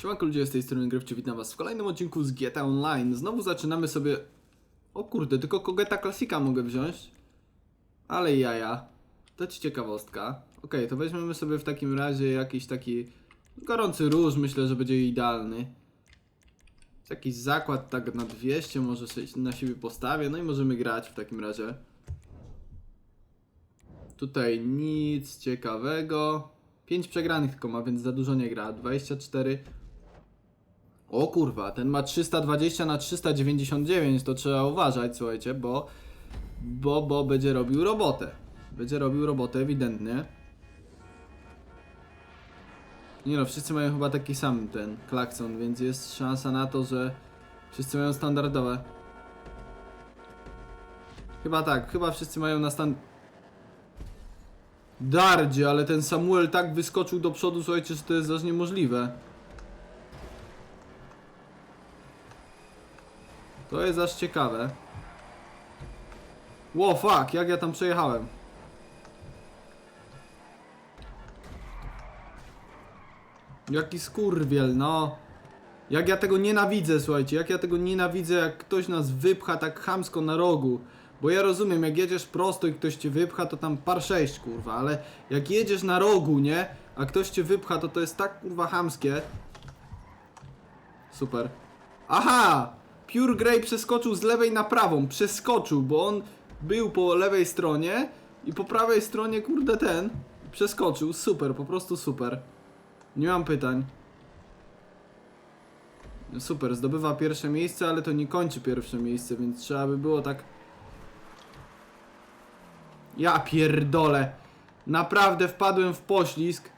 Siemanko ludzie, z tej strony Grywczy, witam was w kolejnym odcinku z GTA Online. Znowu zaczynamy sobie... O kurde, tylko Kogeta Classica mogę wziąć. Ale jaja. To ci ciekawostka. Okej, to weźmiemy sobie w takim razie jakiś taki gorący róż, myślę, że będzie idealny. Jakiś zakład tak na 200 może na siebie postawię, no i możemy grać w takim razie. Tutaj nic ciekawego. 5 przegranych tylko ma, więc za dużo nie gra. 24. O kurwa, ten ma 320 na 399, to trzeba uważać, słuchajcie, bo bo, bo będzie robił robotę. Będzie robił robotę ewidentnie. Nie no, wszyscy mają chyba taki sam ten klakson, więc jest szansa na to, że wszyscy mają standardowe. Chyba tak, chyba wszyscy mają na stand... Dardzie, ale ten Samuel tak wyskoczył do przodu, słuchajcie, że to jest aż niemożliwe. To jest aż ciekawe. Ło, fuck, jak ja tam przejechałem? Jaki skurwiel, no. Jak ja tego nienawidzę, słuchajcie, jak ja tego nienawidzę, jak ktoś nas wypcha tak chamsko na rogu. Bo ja rozumiem, jak jedziesz prosto i ktoś cię wypcha, to tam par 6, kurwa, ale jak jedziesz na rogu, nie? A ktoś cię wypcha, to to jest tak, kurwa, chamskie. Super. Aha! Pure Grey przeskoczył z lewej na prawą. Przeskoczył, bo on był po lewej stronie i po prawej stronie, kurde, ten przeskoczył. Super, po prostu super. Nie mam pytań. Super, zdobywa pierwsze miejsce, ale to nie kończy pierwsze miejsce, więc trzeba by było tak... Ja pierdolę. Naprawdę wpadłem w poślizg.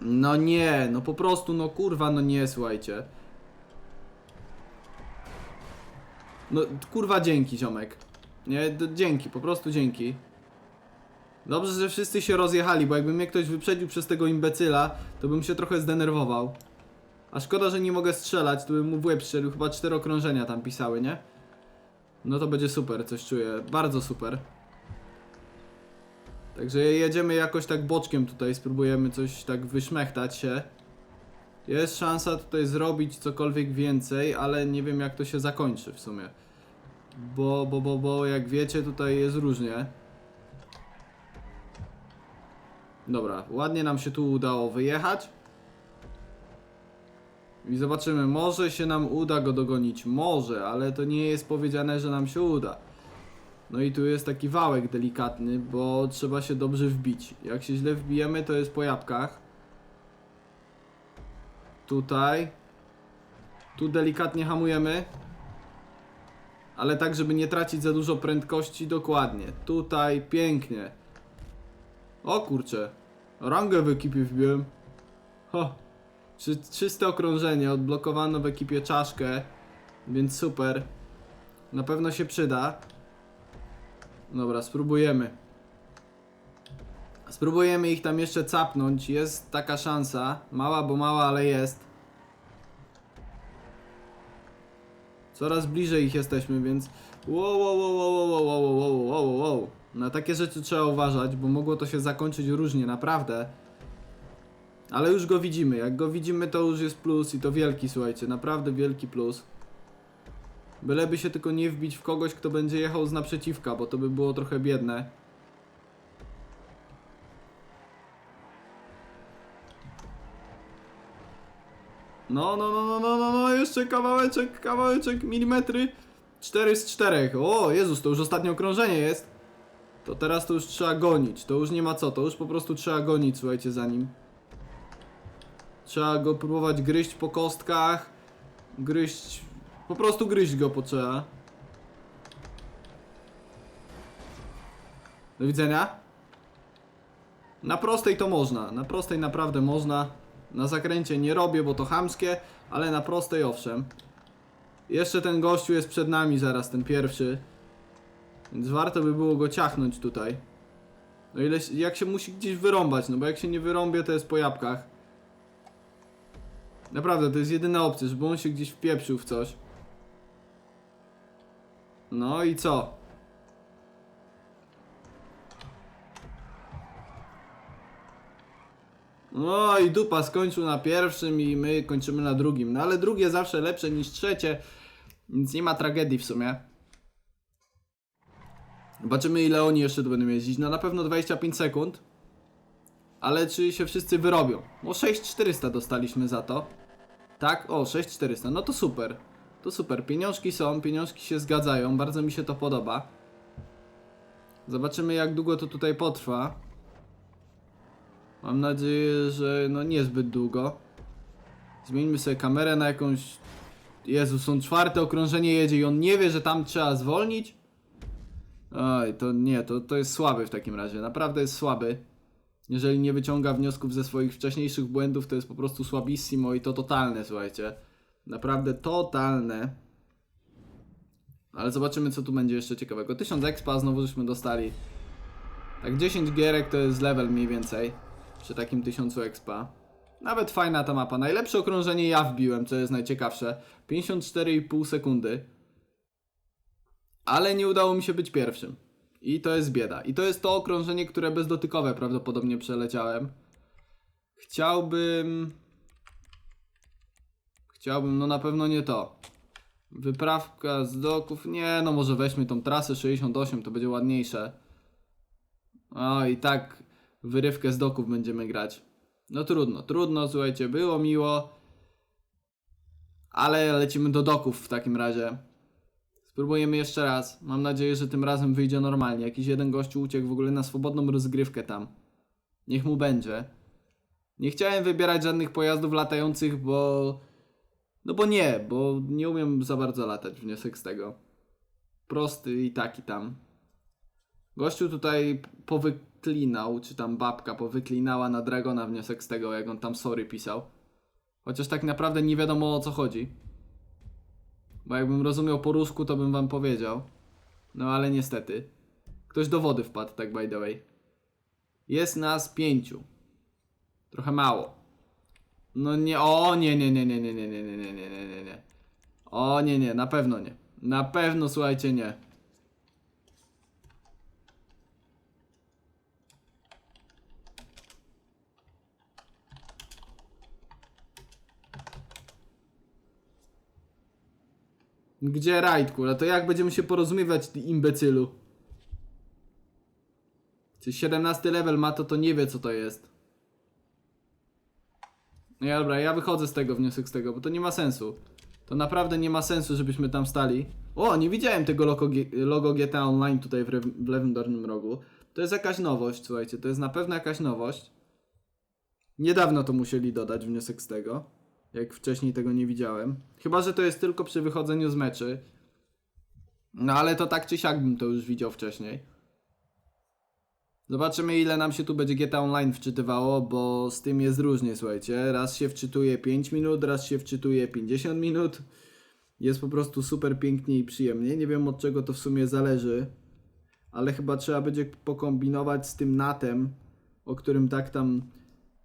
No nie, no po prostu, no kurwa, no nie, słuchajcie. No kurwa dzięki ziomek. Nie, dzięki, po prostu dzięki. Dobrze, że wszyscy się rozjechali, bo jakby mnie ktoś wyprzedził przez tego imbecyla, to bym się trochę zdenerwował. A szkoda, że nie mogę strzelać, to bym mu w łeb strzelił, chyba cztery okrążenia tam pisały, nie? No to będzie super, coś czuję, bardzo super. Także jedziemy jakoś tak boczkiem tutaj, spróbujemy coś tak wyszmechtać się. Jest szansa tutaj zrobić cokolwiek więcej, ale nie wiem jak to się zakończy w sumie. Bo, bo, bo, bo jak wiecie tutaj jest różnie. Dobra, ładnie nam się tu udało wyjechać. I zobaczymy, może się nam uda go dogonić, może, ale to nie jest powiedziane, że nam się uda. No i tu jest taki wałek delikatny, bo trzeba się dobrze wbić. Jak się źle wbijemy, to jest po jabłkach. Tutaj. Tu delikatnie hamujemy. Ale tak, żeby nie tracić za dużo prędkości, dokładnie. Tutaj pięknie. O kurczę. Rangę w ekipie wbiłem. Ho. Trzy, czyste okrążenie. Odblokowano w ekipie czaszkę. Więc super. Na pewno się przyda. Dobra, spróbujemy. Spróbujemy ich tam jeszcze capnąć. Jest taka szansa. Mała, bo mała, ale jest. Coraz bliżej ich jesteśmy, więc. Wow, wow, wow, wow, wow, wow, wow. Na takie rzeczy trzeba uważać, bo mogło to się zakończyć różnie, naprawdę. Ale już go widzimy. Jak go widzimy, to już jest plus i to wielki, słuchajcie, naprawdę wielki plus. Byleby się tylko nie wbić w kogoś, kto będzie jechał z naprzeciwka, bo to by było trochę biedne. No, no, no, no, no, no, no, jeszcze kawałeczek, kawałeczek, milimetry. 4 z 4. O, Jezus, to już ostatnie okrążenie jest. To teraz to już trzeba gonić. To już nie ma co, to już po prostu trzeba gonić, słuchajcie, za nim. Trzeba go próbować gryźć po kostkach. Gryźć. Po prostu gryźć go potrzeba. Do widzenia. Na prostej to można. Na prostej naprawdę można. Na zakręcie nie robię, bo to chamskie, ale na prostej owszem. Jeszcze ten gościu jest przed nami zaraz, ten pierwszy. Więc warto by było go ciachnąć tutaj. No ile, jak się musi gdzieś wyrąbać, no bo jak się nie wyrąbie, to jest po jabłkach. Naprawdę, to jest jedyna opcja, żeby on się gdzieś wpieprzył w coś. No i co? No i dupa skończył na pierwszym i my kończymy na drugim. No ale drugie zawsze lepsze niż trzecie, więc nie ma tragedii w sumie. Zobaczymy ile oni jeszcze tu będą jeździć. No na pewno 25 sekund. Ale czy się wszyscy wyrobią? No 6400 dostaliśmy za to. Tak? O, 6400. No to super. To super. Pieniążki są, pieniążki się zgadzają. Bardzo mi się to podoba. Zobaczymy jak długo to tutaj potrwa. Mam nadzieję, że no niezbyt długo. Zmieńmy sobie kamerę na jakąś... Jezu, są czwarte okrążenie jedzie i on nie wie, że tam trzeba zwolnić? Oj, to nie, to, to jest słaby w takim razie. Naprawdę jest słaby. Jeżeli nie wyciąga wniosków ze swoich wcześniejszych błędów, to jest po prostu słabissimo i to totalne, słuchajcie. Naprawdę totalne. Ale zobaczymy, co tu będzie jeszcze ciekawego. 1000 expa znowu żeśmy dostali. Tak 10 gierek to jest level mniej więcej. Przy takim 1000 expa. Nawet fajna ta mapa. Najlepsze okrążenie ja wbiłem, co jest najciekawsze. 54,5 sekundy. Ale nie udało mi się być pierwszym. I to jest bieda. I to jest to okrążenie, które bezdotykowe prawdopodobnie przeleciałem. Chciałbym... Chciałbym, no na pewno nie to. Wyprawka z doków. Nie, no może weźmy tą trasę 68, to będzie ładniejsze. O, i tak wyrywkę z doków będziemy grać. No trudno, trudno, słuchajcie, było miło. Ale lecimy do doków w takim razie. Spróbujemy jeszcze raz. Mam nadzieję, że tym razem wyjdzie normalnie. Jakiś jeden gościu uciekł w ogóle na swobodną rozgrywkę tam. Niech mu będzie. Nie chciałem wybierać żadnych pojazdów latających, bo... No bo nie, bo nie umiem za bardzo latać, wniosek z tego. Prosty i taki tam. Gościu tutaj powyklinał, czy tam babka powyklinała na Dragona wniosek z tego, jak on tam sorry pisał. Chociaż tak naprawdę nie wiadomo o co chodzi. Bo jakbym rozumiał po rusku, to bym wam powiedział. No ale niestety. Ktoś do wody wpadł, tak by the way. Jest nas pięciu. Trochę mało. No nie, o nie, nie, nie, nie, nie, nie, nie, nie, nie, nie, nie, nie. O nie, nie, na pewno nie. Na pewno, słuchajcie, nie. Gdzie rajd, kurwa? To jak będziemy się porozumiewać, ty imbecylu? Czy 17 level ma to, to nie wie co to jest. No ja, dobra, ja wychodzę z tego, wniosek z tego, bo to nie ma sensu. To naprawdę nie ma sensu, żebyśmy tam stali. O, nie widziałem tego logo, logo GTA Online tutaj w, w lewym dolnym rogu. To jest jakaś nowość, słuchajcie, to jest na pewno jakaś nowość. Niedawno to musieli dodać, wniosek z tego. Jak wcześniej tego nie widziałem. Chyba, że to jest tylko przy wychodzeniu z meczy. No ale to tak czy siak bym to już widział wcześniej. Zobaczymy ile nam się tu będzie GTA Online wczytywało, bo z tym jest różnie, słuchajcie. Raz się wczytuje 5 minut, raz się wczytuje 50 minut. Jest po prostu super pięknie i przyjemnie. Nie wiem od czego to w sumie zależy, ale chyba trzeba będzie pokombinować z tym natem, o którym tak tam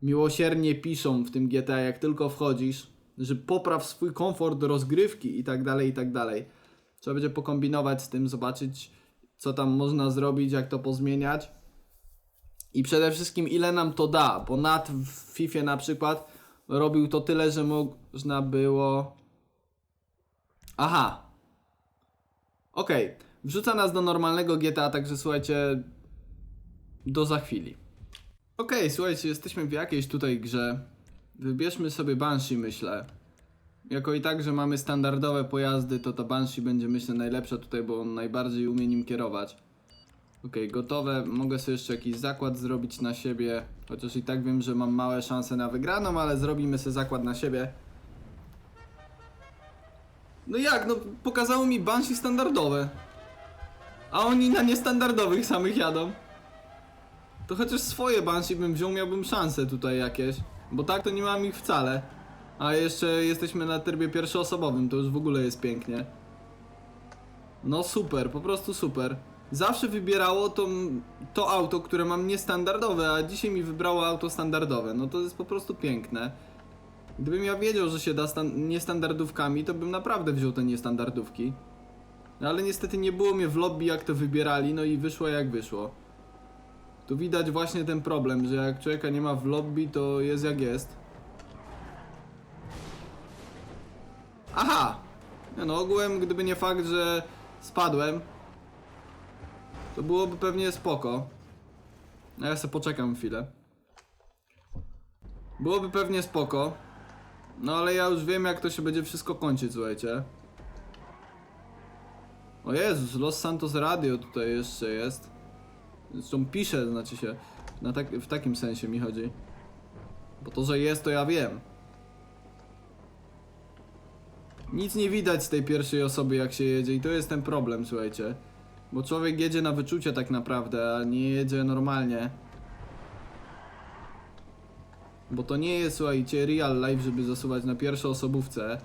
miłosiernie piszą w tym GTA, jak tylko wchodzisz, że popraw swój komfort rozgrywki i tak dalej, i tak dalej. Trzeba będzie pokombinować z tym, zobaczyć co tam można zrobić, jak to pozmieniać. I przede wszystkim ile nam to da, bo NAT w FIFA na przykład robił to tyle, że można było... Aha. Okej, wrzuca nas do normalnego GTA, także słuchajcie, do za chwili. Okej, słuchajcie, jesteśmy w jakiejś tutaj grze. Wybierzmy sobie Banshee, myślę. Jako i tak, że mamy standardowe pojazdy, to ta Banshee będzie, myślę, najlepsza tutaj, bo on najbardziej umie nim kierować. Okej, gotowe. Mogę sobie jeszcze jakiś zakład zrobić na siebie. Chociaż i tak wiem, że mam małe szanse na wygraną, ale zrobimy sobie zakład na siebie. No jak? No pokazało mi Banshee standardowe. A oni na niestandardowych samych jadą. To chociaż swoje Banshee bym wziął, miałbym szanse tutaj jakieś. Bo tak to nie mam ich wcale. A jeszcze jesteśmy na trybie pierwszoosobowym, to już w ogóle jest pięknie. No super, po prostu super. Zawsze wybierało to, to auto, które mam niestandardowe, a dzisiaj mi wybrało auto standardowe. No to jest po prostu piękne. Gdybym ja wiedział, że się da stan- niestandardówkami, to bym naprawdę wziął te niestandardówki. Ale niestety nie było mnie w lobby jak to wybierali, no i wyszło jak wyszło. Tu widać właśnie ten problem, że jak człowieka nie ma w lobby, to jest jak jest. Aha! Nie No ogółem, gdyby nie fakt, że spadłem, to byłoby pewnie spoko. Ja sobie poczekam chwilę. Byłoby pewnie spoko. No ale ja już wiem jak to się będzie wszystko kończyć, słuchajcie. O Jezus, Los Santos Radio tutaj jeszcze jest. Zresztą pisze, znaczy się. Na tak, w takim sensie mi chodzi. Bo to, że jest, to ja wiem. Nic nie widać z tej pierwszej osoby, jak się jedzie, i to jest ten problem, słuchajcie. Bo człowiek jedzie na wyczucie tak naprawdę, a nie jedzie normalnie. Bo to nie jest, słuchajcie, real life, żeby zasuwać na pierwszoosobówce.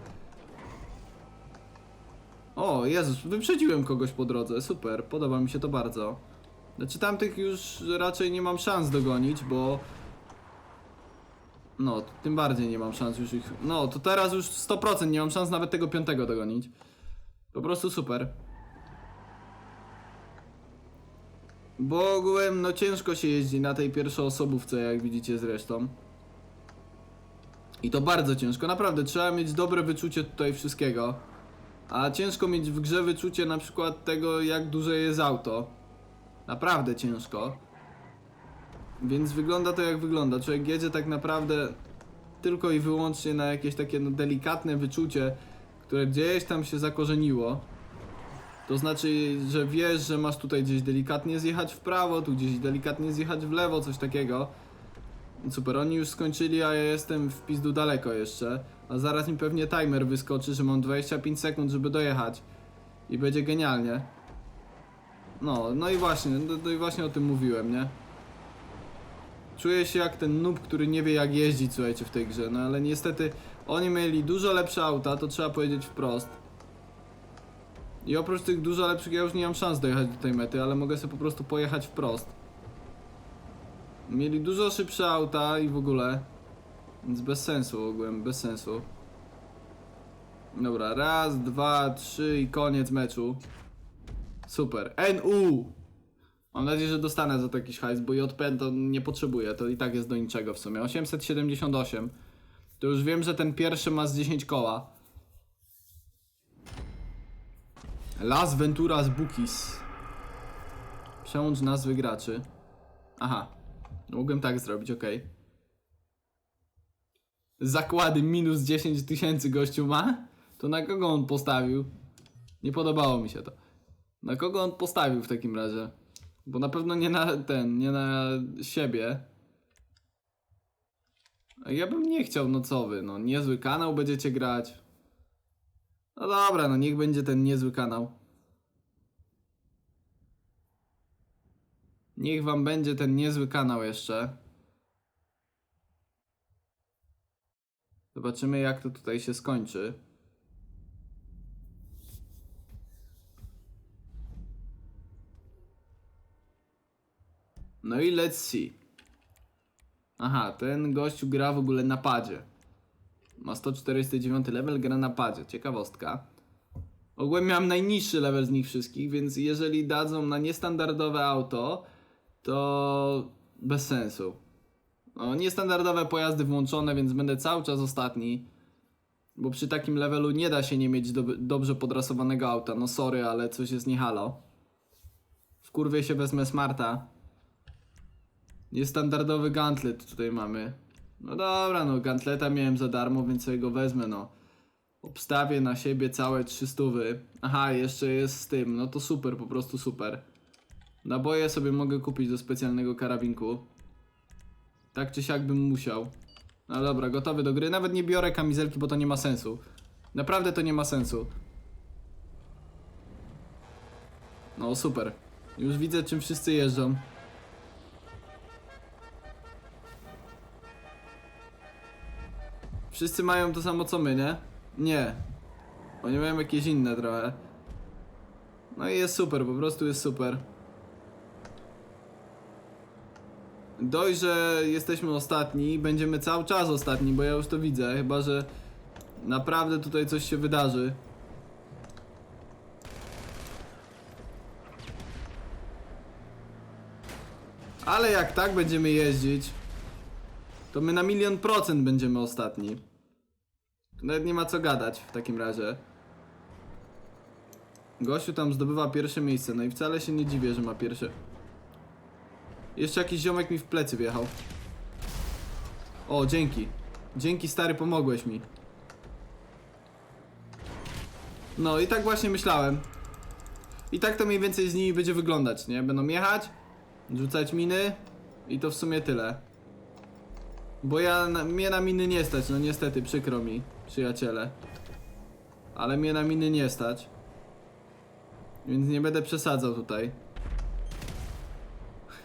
O, Jezus, wyprzedziłem kogoś po drodze, super, podoba mi się to bardzo. Znaczy tamtych już raczej nie mam szans dogonić, bo... No, tym bardziej nie mam szans już ich... No, to teraz już 100% nie mam szans nawet tego piątego dogonić. Po prostu super. Bo ogółem, no ciężko się jeździ na tej pierwszoosobówce, jak widzicie zresztą. I to bardzo ciężko, naprawdę, trzeba mieć dobre wyczucie tutaj wszystkiego. A ciężko mieć w grze wyczucie na przykład tego, jak duże jest auto. Naprawdę ciężko. Więc wygląda to jak wygląda. Człowiek jedzie tak naprawdę tylko i wyłącznie na jakieś takie no, delikatne wyczucie, które gdzieś tam się zakorzeniło. To znaczy, że wiesz, że masz tutaj gdzieś delikatnie zjechać w prawo, tu gdzieś delikatnie zjechać w lewo, coś takiego. Super, oni już skończyli, a ja jestem w pizdu daleko jeszcze. A zaraz mi pewnie timer wyskoczy, że mam 25 sekund, żeby dojechać. I będzie genialnie. No, no i właśnie, no, no i właśnie o tym mówiłem, nie? Czuję się jak ten noob, który nie wie jak jeździć, słuchajcie, w tej grze. No ale niestety oni mieli dużo lepsze auta, to trzeba powiedzieć wprost. I oprócz tych dużo lepszych, ja już nie mam szans dojechać do tej mety, ale mogę sobie po prostu pojechać wprost. Mieli dużo szybsze auta i w ogóle. Więc bez sensu ogółem, bez sensu. Dobra, raz, dwa, trzy i koniec meczu. Super. NU! Mam nadzieję, że dostanę za to jakiś hajs, bo JP to nie potrzebuję, to i tak jest do niczego w sumie. 878. To już wiem, że ten pierwszy ma z 10 koła. Las Venturas Bookies. Przełącz nazwy graczy. Aha. Mogłem tak zrobić, ok. Zakłady minus 10 tysięcy gościu ma? To na kogo on postawił? Nie podobało mi się to. Na kogo on postawił w takim razie? Bo na pewno nie na ten, nie na siebie. Ja bym nie chciał nocowy, no niezły kanał będziecie grać. No dobra, no niech będzie ten niezły kanał. Niech wam będzie ten niezły kanał jeszcze. Zobaczymy jak to tutaj się skończy. No i let's see. Aha, ten gościu gra w ogóle na padzie. Ma 149 level, gra na padzie. Ciekawostka. Ogólnie miałem najniższy level z nich wszystkich, więc jeżeli dadzą na niestandardowe auto, to bez sensu. No, niestandardowe pojazdy włączone, więc będę cały czas ostatni. Bo przy takim levelu nie da się nie mieć do, dobrze podrasowanego auta. No sorry, ale coś jest nie halo. W kurwie się wezmę smarta. Niestandardowy gauntlet tutaj mamy. No dobra, no gantleta miałem za darmo, więc sobie go wezmę, no. Obstawię na siebie całe 300. Aha, jeszcze jest z tym, no to super, po prostu super. Naboje sobie mogę kupić do specjalnego karabinku. Tak czy siak bym musiał. No dobra, gotowy do gry. Nawet nie biorę kamizelki, bo to nie ma sensu. Naprawdę to nie ma sensu. No super. Już widzę czym wszyscy jeżdżą. Wszyscy mają to samo co my, nie? Nie. Oni mają jakieś inne trochę. No i jest super, po prostu jest super. Dość, że jesteśmy ostatni, będziemy cały czas ostatni, bo ja już to widzę, chyba że naprawdę tutaj coś się wydarzy. Ale jak tak będziemy jeździć, to my na milion procent będziemy ostatni. Tu Nawet nie ma co gadać w takim razie. Gościu tam zdobywa pierwsze miejsce, no i wcale się nie dziwię, że ma pierwsze. Jeszcze jakiś ziomek mi w plecy wjechał. O, dzięki. Dzięki stary, pomogłeś mi. No i tak właśnie myślałem. I tak to mniej więcej z nimi będzie wyglądać, nie? Będą jechać, rzucać miny i to w sumie tyle. Bo ja, na, mnie na miny nie stać, no niestety, przykro mi, przyjaciele. Ale mnie na miny nie stać. Więc nie będę przesadzał tutaj.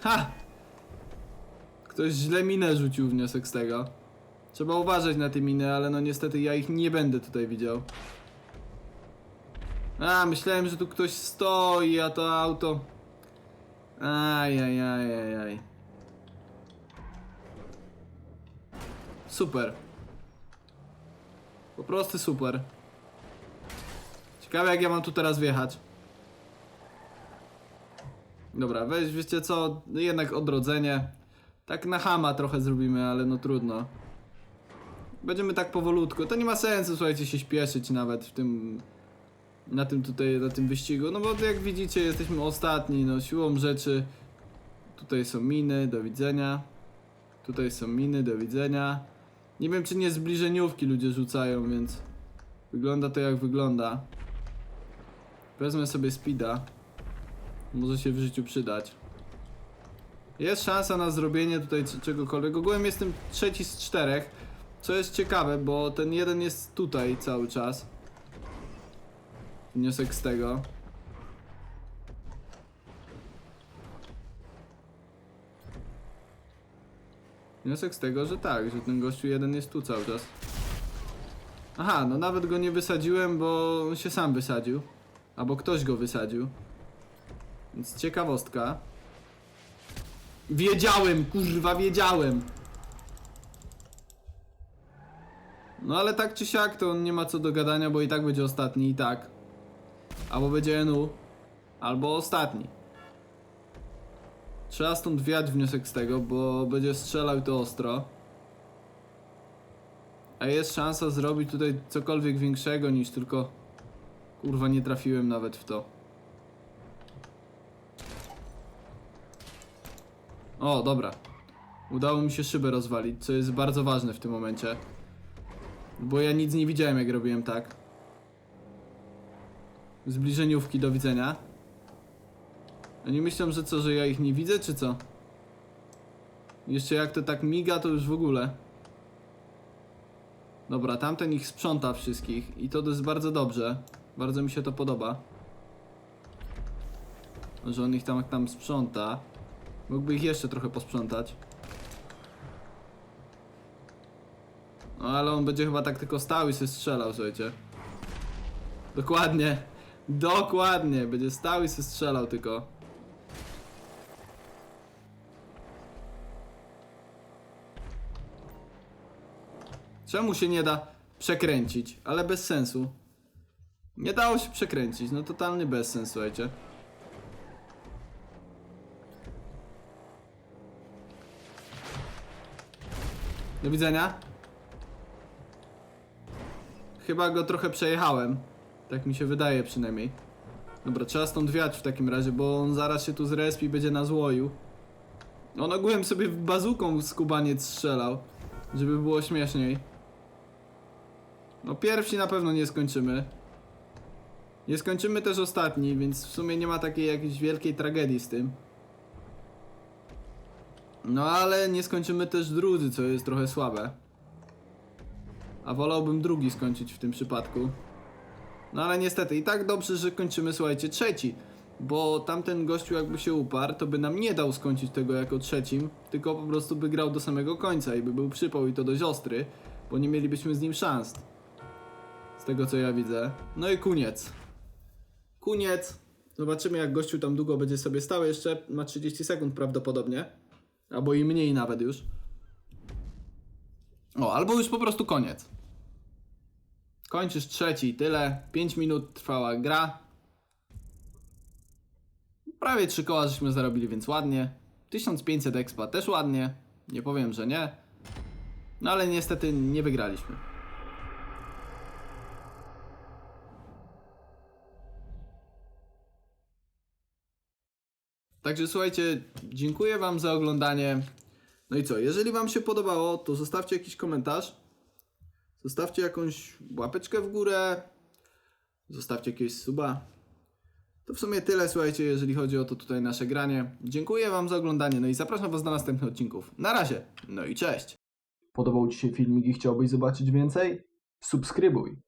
Ha! Ktoś źle minę rzucił wniosek z tego. Trzeba uważać na te miny, ale no niestety ja ich nie będę tutaj widział. A, myślałem, że tu ktoś stoi, a to auto. Aj, aj, aj, aj, aj. Super. Po prostu super. Ciekawe jak ja mam tu teraz wjechać. Dobra, weź, wiecie co, no jednak odrodzenie. Tak na hama trochę zrobimy, ale no trudno. Będziemy tak powolutku. To nie ma sensu, słuchajcie, się śpieszyć nawet w tym... Na tym tutaj, na tym wyścigu. No bo jak widzicie, jesteśmy ostatni, no siłą rzeczy. Tutaj są miny, do widzenia. Tutaj są miny, do widzenia. Nie wiem, czy nie zbliżeniówki ludzie rzucają, więc... Wygląda to jak wygląda. Wezmę sobie speeda. Może się w życiu przydać. Jest szansa na zrobienie tutaj czegokolwiek. Ogółem jestem trzeci z czterech. Co jest ciekawe, bo ten jeden jest tutaj cały czas. Wniosek z tego. Wniosek z tego, że tak, że ten gościu jeden jest tu cały czas. Aha, no nawet go nie wysadziłem, bo on się sam wysadził. Albo ktoś go wysadził. Więc ciekawostka. Wiedziałem, kurwa, wiedziałem. No ale tak czy siak, to on nie ma co do gadania, bo i tak będzie ostatni, i tak. Albo będzie NU, albo ostatni. Trzeba stąd wiać wniosek z tego, bo będzie strzelał to ostro. A jest szansa zrobić tutaj cokolwiek większego niż tylko... Kurwa, nie trafiłem nawet w to. O, dobra. Udało mi się szybę rozwalić, co jest bardzo ważne w tym momencie. Bo ja nic nie widziałem, jak robiłem tak. Zbliżeniówki, do widzenia. Oni myślą, że co, że ja ich nie widzę, czy co? Jeszcze jak to tak miga, to już w ogóle. Dobra, tamten ich sprząta wszystkich i to jest bardzo dobrze. Bardzo mi się to podoba. Że on ich tam, tam sprząta. Mógłby ich jeszcze trochę posprzątać. No ale on będzie chyba tak tylko stał i się strzelał, słuchajcie. Dokładnie. Dokładnie. Będzie stał i się strzelał tylko. Czemu się nie da przekręcić? Ale bez sensu. Nie dało się przekręcić. No totalny bezsens, słuchajcie. Do widzenia. Chyba go trochę przejechałem. Tak mi się wydaje przynajmniej. Dobra, trzeba stąd wiać w takim razie, bo on zaraz się tu zrespi i będzie na złoju. On ogółem sobie bazuką skubaniec strzelał, żeby było śmieszniej. No pierwsi na pewno nie skończymy. Nie skończymy też ostatni, więc w sumie nie ma takiej jakiejś wielkiej tragedii z tym. No ale nie skończymy też drudzy, co jest trochę słabe. A wolałbym drugi skończyć w tym przypadku. No ale niestety i tak dobrze, że kończymy, słuchajcie, trzeci. Bo tamten gościu jakby się uparł, to by nam nie dał skończyć tego jako trzecim, tylko po prostu by grał do samego końca i by był przypał i to dość ostry, bo nie mielibyśmy z nim szans. Tego co ja widzę. No i koniec. Koniec. Zobaczymy jak gościu tam długo będzie sobie stał. Jeszcze ma 30 sekund prawdopodobnie. Albo i mniej nawet już. O, albo już po prostu koniec. Kończysz trzeci, tyle. 5 minut trwała gra. Prawie trzy koła żeśmy zarobili, więc ładnie. 1500 expa też ładnie. Nie powiem, że nie. No ale niestety nie wygraliśmy. Także słuchajcie, dziękuję Wam za oglądanie. No i co, jeżeli Wam się podobało, to zostawcie jakiś komentarz. Zostawcie jakąś łapeczkę w górę. Zostawcie jakiegoś suba. To w sumie tyle, słuchajcie, jeżeli chodzi o to tutaj nasze granie. Dziękuję Wam za oglądanie, no i zapraszam Was do następnych odcinków. Na razie, no i cześć! Podobał Ci się filmik i chciałbyś zobaczyć więcej? Subskrybuj!